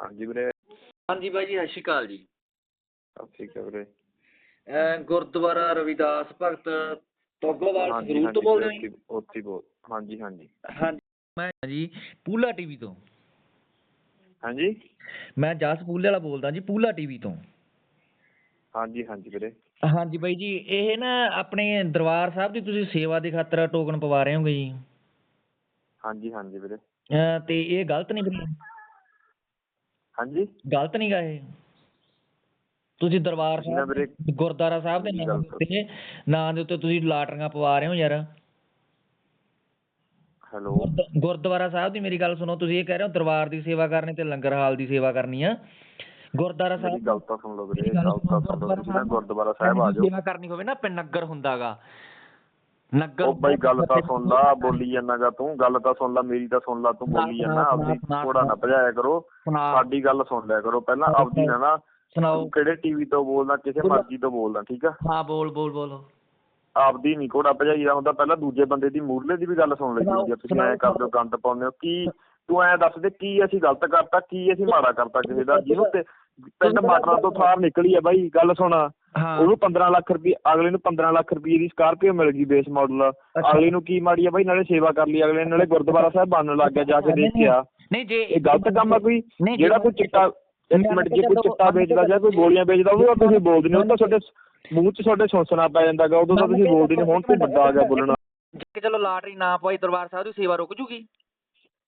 ਹਾਂਜੀ ਵੀਰੇ। ਹਾਂਜੀ ਬਾਈ ਜੀ ਸਤਿ ਸ਼੍ਰੀ ਅਕਾਲ ਜੀ। ਸਤਿ ਸ਼੍ਰੀ ਅਕਾਲ ਵੀਰੇ। ਗੁਰਦੁਆਰਾ ਰਵਿਦਾਸ ਭਗਤ ਤੋਗੋਵਾਲ ਹਾਂਜੀ ਸੰਗਰੂਰ ਤੋਂ ਹਾਂਜੀ ਬੋਲਦੇ ਹੋ ਉੱਥੇ ਜੀ ਉੱਥੇ ਹੀ ਬੋਲ ਹਾਂਜੀ ਹਾਂਜੀ। ਹਾਂਜੀ। ਮੈਂ ਜੀ ਪੂਲਾ ਟੀਵੀ ਤੋਂ। ਹਾਂਜੀ? ਮੈਂ ਜਸ ਪੂਲੇ ਵਾਲਾ ਬੋਲਦਾ ਜੀ ਪੂਲਾ ਟੀਵੀ ਤੋਂ। ਹਾਂਜੀ ਹਾਂਜੀ ਵੀਰੇ। ਹਾਂਜੀ ਬਾਈ ਜੀ ਇਹ ਨਾ ਆਪਣੇ ਦਰਬਾਰ ਸਾਹਿਬ ਦੀ ਤੁਸੀਂ ਸੇਵਾ ਦੀ ਖਾਤਰ ਟੋਕਨ ਪਵਾ ਰਹੇ ਹੋਗੇ ਜੀ। ਹਾਂਜੀ ਹਾਂਜੀ ਵੀਰੇ। ਅਹ ਤੇ ਇਹ ਗਲਤ ਨਹੀਂ ਵੀਰੇ ਹਾਂਜੀ। ਗਲਤ ਨਹੀਂ ਗਾ ਇਹ ਤੁਸੀਂ ਦਰਬਾਰ ਨਾ ਵੀਰੇ ਸਾਹਿਬ ਗੁਰਦੁਆਰਾ ਸਾਹਿਬ ਦੇ ਨਾਂ? ਦੇ ਉੱਤੇ ਨਾਂ ਦੇ ਉੱਤੇ ਤੁਸੀਂ ਲਾਟਰੀਆਂ ਪਵਾ ਰਹੇ ਹੋ ਯਾਰ। ਹੈਲੋ। ਗੁਰਦ- ਗੁਰਦੁਆਰਾ ਸਾਹਿਬ ਦੀ ਮੇਰੀ ਗੱਲ ਸੁਣੋ ਤੁਸੀਂ ਇਹ ਕਹਿ ਰਹੇ ਹੋ ਦਰਬਾਰ ਦੀ ਸੇਵਾ ਕਰਨੀ ਤੇ ਲੰਗਰ ਹਾਲ ਦੀ ਸੇਵਾ ਕਰਨੀ ਆ। ਗੁਰਦੁਆਰਾ ਮੇਰੀ ਸਾਹਿਬ ਗੱਲ ਤਾਂ ਸੁਣ ਲਓ ਵੀਰੇ ਗੱਲ ਤਾਂ ਸੁਣ ਲਓ ਤੁਸੀਂ ਨਾ ਗੁਰਦੁਆਰਾ ਸਾਹਿਬ ਆ ਜਾਓ। ਸੇਵਾ ਕਰਨੀ ਹੋਵੇ ਨਾ ਪਿੰਡ ਨਗਰ ਹੁੰਦਾਗਾ। ਨਗਰ ਉਹ ਬਾਈ ਗੱਲ ਤਾਂ ਸੁਣ ਲਾ ਬੋਲੀ ਜਾਂਦਾਗਾ ਤੂੰ ਗੱਲ ਤਾਂ ਸੁਣ ਲਾ ਮੇਰੀ ਤਾਂ ਸੁਣ ਲਾ ਤੂੰ ਬੋਲੀ ਜਾਂਦਾ ਆਪਦੀ ਥੋੜਾ ਨਾ ਭਜਾਇਆ ਕਰੋ ਸਾਡੀ ਗੱਲ ਸੁਣ ਲਿਆ ਕਰੋ ਪਹਿਲਾਂ ਆਪਦੀ ਨਾ ਨਾ ਸੁਣਾਓ। ਕਿਹੜੇ ਟੀਵੀ ਤੋਂ ਬੋਲਦਾ ਕਿਸੇ ਮਰਜ਼ੀ ਤੋਂ ਬੋਲਦਾ ਠੀਕ ਆ? ਹਾਂ ਬੋਲ ਬੋਲ ਬੋਲ। ਆਪਦੀ ਨਹੀਂ ਘੋੜਾ ਭਜਾਈਦਾ ਹੁੰਦਾ ਪਹਿਲਾਂ ਦੂਜੇ ਬੰਦੇ ਦੀ ਮੂਰਲੇ ਦੀ ਵੀ ਗੱਲ ਸੁਣ ਲਈ ਜੇ ਤੁਸੀਂ ਐਂ ਕਰਦੇ ਹੋ ਗੰਦ ਪਾਉਂਦੇ ਹੋ ਕੀ ਤੂੰ ਐਂ ਦੱਸ ਦੇ ਕੀ ਅਸੀਂ ਗਲਤ ਕਰਤਾ ਕੀ ਅਸੀਂ ਮਾੜਾ ਕਰਤਾ ਕਿਸੇ ਦਾ ਜਿਹਨੂੰ ਤੇ ਪਿੰਡ ਮਾਟਰਾ ਤੋਂ ਥਾਰ ਨਿਕਲੀ ਆ ਬਾਈ ਗੱਲ ਸੁਣ। ਉਹਨੂੰ 15 ਲੱਖ ਰੁਪਏ ਅਗਲੇ ਨੂੰ 15 ਲੱਖ ਰੁਪਏ ਦੀ ਸਕਾਰਪੀਓ ਮਿਲ ਗਈ ਬੇਸ ਮਾਡਲ ਅਗਲੇ ਨੂੰ ਕੀ ਮਾੜੀ ਆ ਬਾਈ ਨਾਲੇ ਸੇਵਾ ਕਰ ਲਈ ਅਗਲੇ ਨਾਲੇ ਗੁਰਦੁਆਰਾ ਸਾਹਿਬ ਬਣਨ ਲੱਗ ਗਿਆ ਜਾ ਕੇ ਦੇਖ ਕੇ ਆ ਨਹੀਂ। ਜੇ ਇਹ ਗਲਤ ਕੰਮ ਆ ਕੋਈ? ਜਿਹੜਾ ਜੇ- ਕੋਈ ਚਿੱਟਾ ਇੱਕ ਮਿੰਟ ਜੇ ਕੋਈ ਚਿੱਟਾ ਵੇਚਦਾ ਜਾਂ ਕੋਈ ਗੋਲੀਆਂ ਵੇਚਦਾ ਉਹ ਤੁਸੀਂ ਬੋਲਦੇ ਨਹੀਂ। ਉਹ ਤਾਂ ਤੁਹਾਡੇ ਮੂੰਹ 'ਚ ਤੁਹਾਡੇ ਸੁਣਸਣਾ ਪੈ ਜਾਂਦਾਗਾ ਉਦੋਂ ਤਾਂ ਤੁਸੀਂ ਬੋਲਦੇ ਨਹੀਂ। ਹੁਣ ਤੂੰ ਵੱਡਾ ਆ ਗਿਆ ਬੋਲਣਾ। ਕਿ ਚਲੋ ਲਾਟਰੀ ਨਾ ਪਵਾਈ ਦਰਬਾਰ ਸਾਹਿਬ ਦੀ ਸੇਵਾ ਰੁਕ ਜੂਗੀ?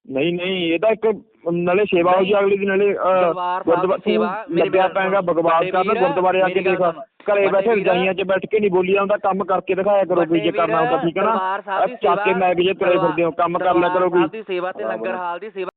ਨਹੀਂ ਨਹੀਂ ਇਹ ਤਾਂ ਇੱਕ ਨਾਲੇ ਸੇਵਾ ਹੋ ਜੀ ਅਗਲੀ ਦੀ ਨਾਲੇ ਦਰਬਾਰ ਸਾਹਿਬ ਦੀ ਗੁਰਦੁਆਰਾ- ਤੂੰ ਸੇਵਾ ਮੇਰੇ ਲੱਗਿਆ ਵੀਰ- ਪੈਂਗਾ ਬਕਵਾਸ ਵੱਡੇ ਕਰਨ ਵੀਰ, ਗੁਰਦੁਆਰੇ ਆ ਕੇ ਮੇਰੀ ਗੱਲ ਦੇਖ ਸੁਣ। ਘਰੇ ਵੱਡੇ ਬੈਠੇ ਵੀਰ, ਰਜਾਈਆਂ 'ਚ ਬੈਠ ਕੇ ਨਹੀਂ ਬੋਲੀ ਜਾਂਦਾ ਕੰਮ ਕਰਕੇ ਦਿਖਾਇਆ ਕਰੋ ਕੋਈ ਜੇ ਵੱਡੇ ਕਰਨਾ ਹੁੰਦਾ ਠੀਕ ਹੈ ਨਾ ਦਰਬਾਰ ਸਾਹਿਬ ਦੀ ਚੱਕ ਕੇ ਸੇਵਾ- ਮੈਂ ਜੇ ਤੁਰੇ ਫਿਰਦੇ ਹੋ ਕੰਮ ਕਰ ਲਿਆ ਕਰੋ ਦਰਬਾਰ ਕੋਈ ਸਾਹਿਬ ਦੀ ਸੇਵਾ ਤੇ ਬਰਾਬਰ। ਲੰਗਰ ਹਾਲ ਦੀ ਸੇਵਾ